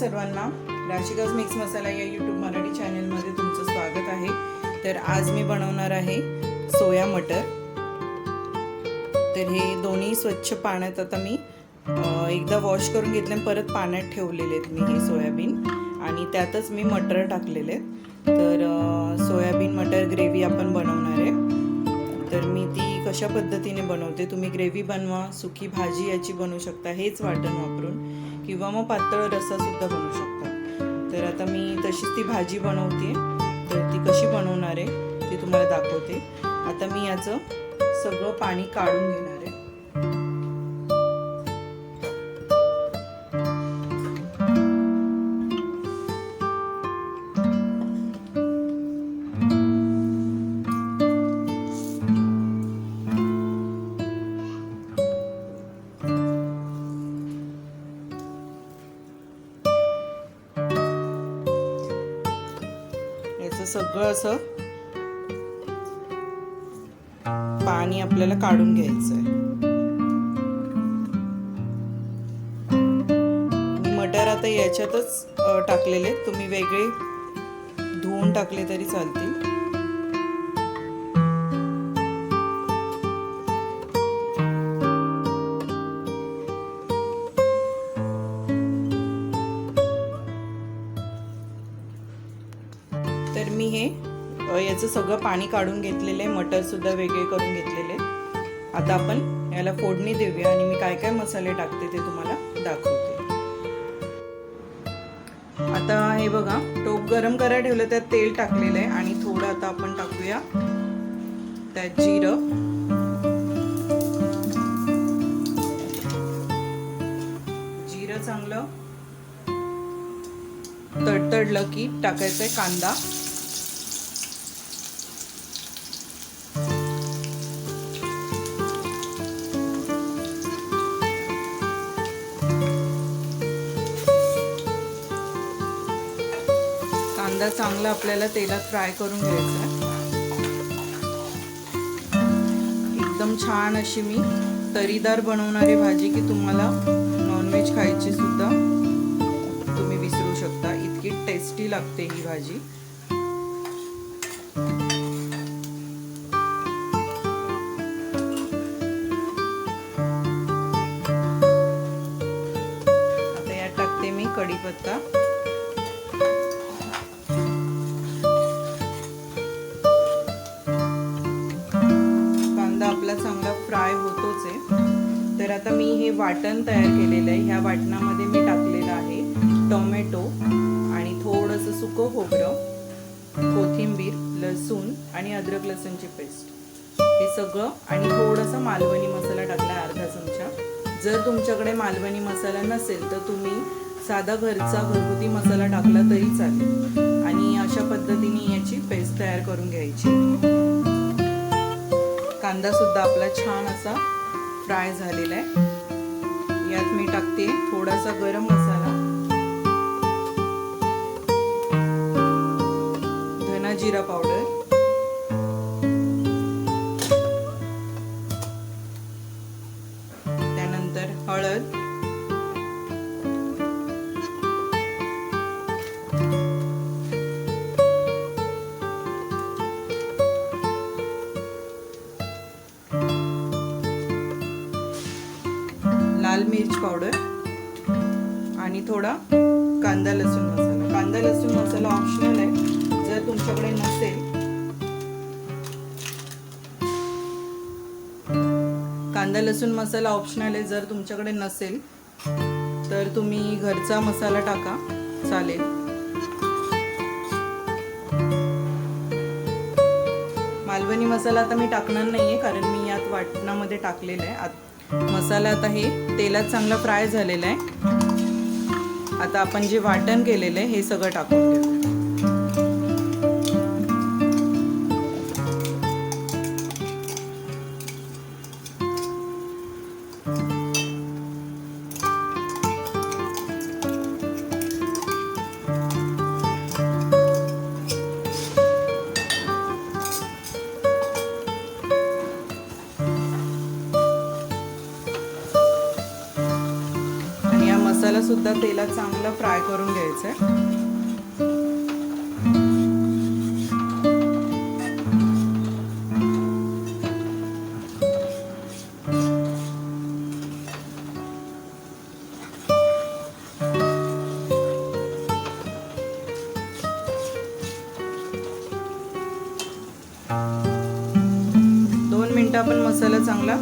सर्वांना राशिकाज मिक्स मसाला या यूट्यूब मराठी चॅनलमध्ये तुमचं स्वागत आहे. तर आज मी बनवणार आहे सोया मटर. तर हे दोन्ही स्वच्छ पाण्यात आता मी एकदा वॉश करून घेतले परत पाण्यात ठेवलेले आहेत मी हे सोयाबीन. आणि त्यातच मी मटर टाकलेले आहेत. तर सोयाबीन मटर ग्रेव्ही आपण बनवणार आहे. तर मी ती कशा पद्धतीने बनवते? तुम्ही ग्रेव्ही बनवा सुकी भाजी याची बनवू शकता हेच वाटण वापरून. किंवा मग पातळ रस्सासुद्धा बनवू शकता. तर आता मी तशीच ती भाजी बनवते. तर ती कशी बनवणार आहे ती तुम्हाला दाखवते. आता मी याचं सगळं पाणी काढून घेणार सगळं असं पाणी आपल्याला काढून घ्यायचं आहे मटर आता याच्यातच टाकलेले आहेत. तुम्ही वेगळे धुवून टाकले तरी चालतील तर मी हे याचं सगळं पाणी काढून घेतलेलं आहे मटर सुद्धा वेगळे करून घेतलेले. आता आपण याला फोडणी देऊया आणि मी काय काय मसाले टाकते ते तुम्हाला दाखवते. आता हे बघा टोप गरम करायला ठेवलं त्यात तेल टाकलेलं आहे आणि थोडं आता आपण टाकूया. त्यात जिरं. जिरं चांगलं तडतडलं की टाकायचंय कांदा. कांदा चांगला आपल्याला तेलात फ्राय करून घ्यायचा एकदम छान अशी मी तरीदार बनवणारी भाजी की तुम्हाला नॉनव्हेज खायची सुद्धा तुम्ही विसरू शकता. इतकी टेस्टी लागते ही भाजी. आता यात टाकते मी कढीपत्ता. आहे तर आता मी हे वाटण तयार केलेलं आहे. ह्या वाटणामध्ये मी टाकलेलं आहे टोमॅटो आणि थोडंसं सुकं खोबरं कोथिंबीर लसूण आणि अद्रक लसूणची पेस्ट. हे सगळं आणि थोडासा मालवणी मसाला टाकला अर्धा चमचा. जर तुमच्याकडे मालवणी मसाला नसेल तर तुम्ही साधा घरचा घरगुती मसाला टाकला तरी चालेल. आणि अशा पद्धतीने याची पेस्ट तयार करून घ्यायची. कांदा सुद्धा आपला छान असा फ्राय झालेला आहे. यात मी टाकते थोडासा गरम मसाला. धना जिरा पावडर. पावडर आणि थोडा कांदा लसूण मसाला. कांदा लसूण मसाला ऑप्शनल आहे. जर तुमच्याकडे नसेल कांदा लसूण मसाला ऑप्शनल आहे. जर तुमच्याकडे नसेल तर तुम्ही घरचा मसाला टाका. चालेल. मालवणी मसाला आता मी टाकणार नाहीये कारण मी यात वाटणामध्ये टाकलेला आहे. आत मसाला आता हे तेलात चांगला फ्राय झालेला आहे. आता आपण जे वाटण केलेलं आहे हे सगळं टाकून घेऊ. सुद्धा तेलात चांगलं फ्राय करून घ्यायचं आहे दोन मिनटं आपण मसाला चांगला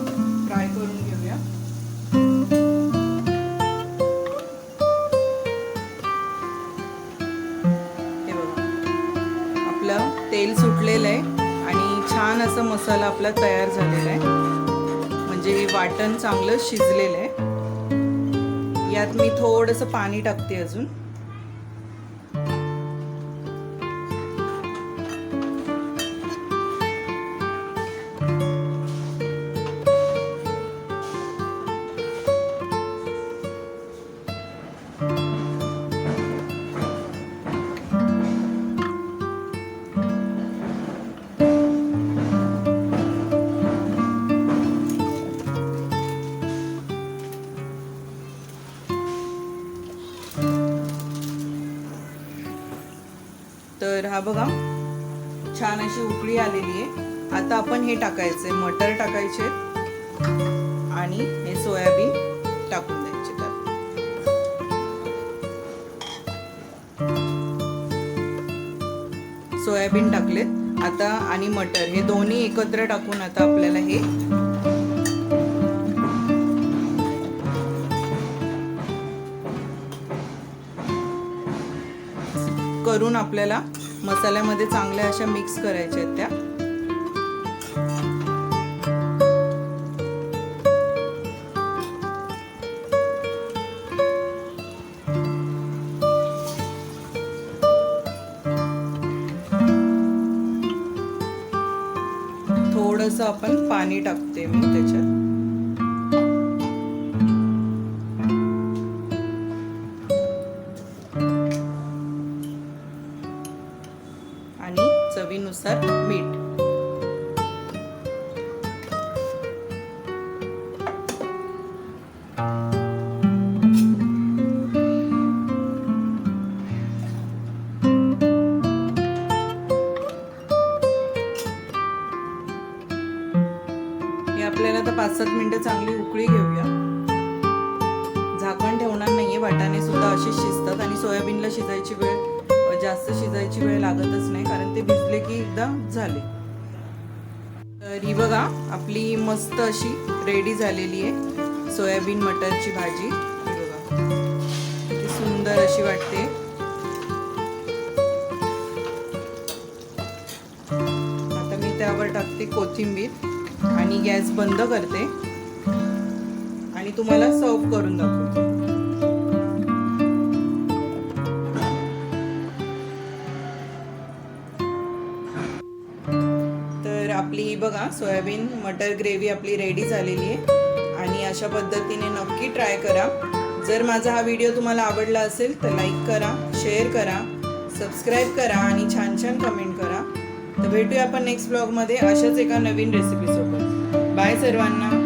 तेल आहे. आणि छान असा मसाला आपला तयार झालेला आहे. म्हणजे वाटण चांगलं शिजलेलं आहे. यात मी थोडंसं पाणी टाकते अजून. तर हा बघा छान अशी उकळी आलेली आहे. आता आपण हे टाकायचे मटर टाकायचे आणि हे सोयाबीन टाकून द्यायचे त्यात. सोयाबीन टाकलेत. आता आणि मटर हे दोन्ही एकत्र टाकून आता आपल्याला हे करून आपल्याला मसाल्यामध्ये चांगल्या अशा मिक्स करायच्या आहेत त्या. थोडस आपण पाणी टाकते मी त्याच्यात. पाच सात मिनिटं चांगली उकळी घेऊया. झाकण ठेवणार नाहीये वाटाणे सुद्धा असेच शिजतात आणि सोयाबीनला शिजायची वेळ जास्त शिजायची वेळ लागतच नाही कारण ते भिजले की एकदा झाले. तर ही बघा आपली मस्त अशी रेडी झालेली आहे सोयाबीन मटरची भाजी. ही बघा. किती सुंदर अशी वाटते. आता मी त्यावर टाकते कोथिंबीर. आणि गॅस बंद करते. आणि तुम्हाला सर्व करून दाखवते. तर आपली ही बघा सोयाबीन मटर ग्रेव्ही आपली रेडी झालेली आहे. आणि अशा पद्धतीने नक्की ट्राय करा. जर माझा हा व्हिडिओ तुम्हाला आवडला असेल तर लाईक करा शेअर करा सबस्क्राईब करा आणि छान छान कमेंट करा. तर भेटूया आपण नेक्स्ट ब्लॉगमध्ये अशाच एका नवीन रेसिपीसोबत बाय सर्वांना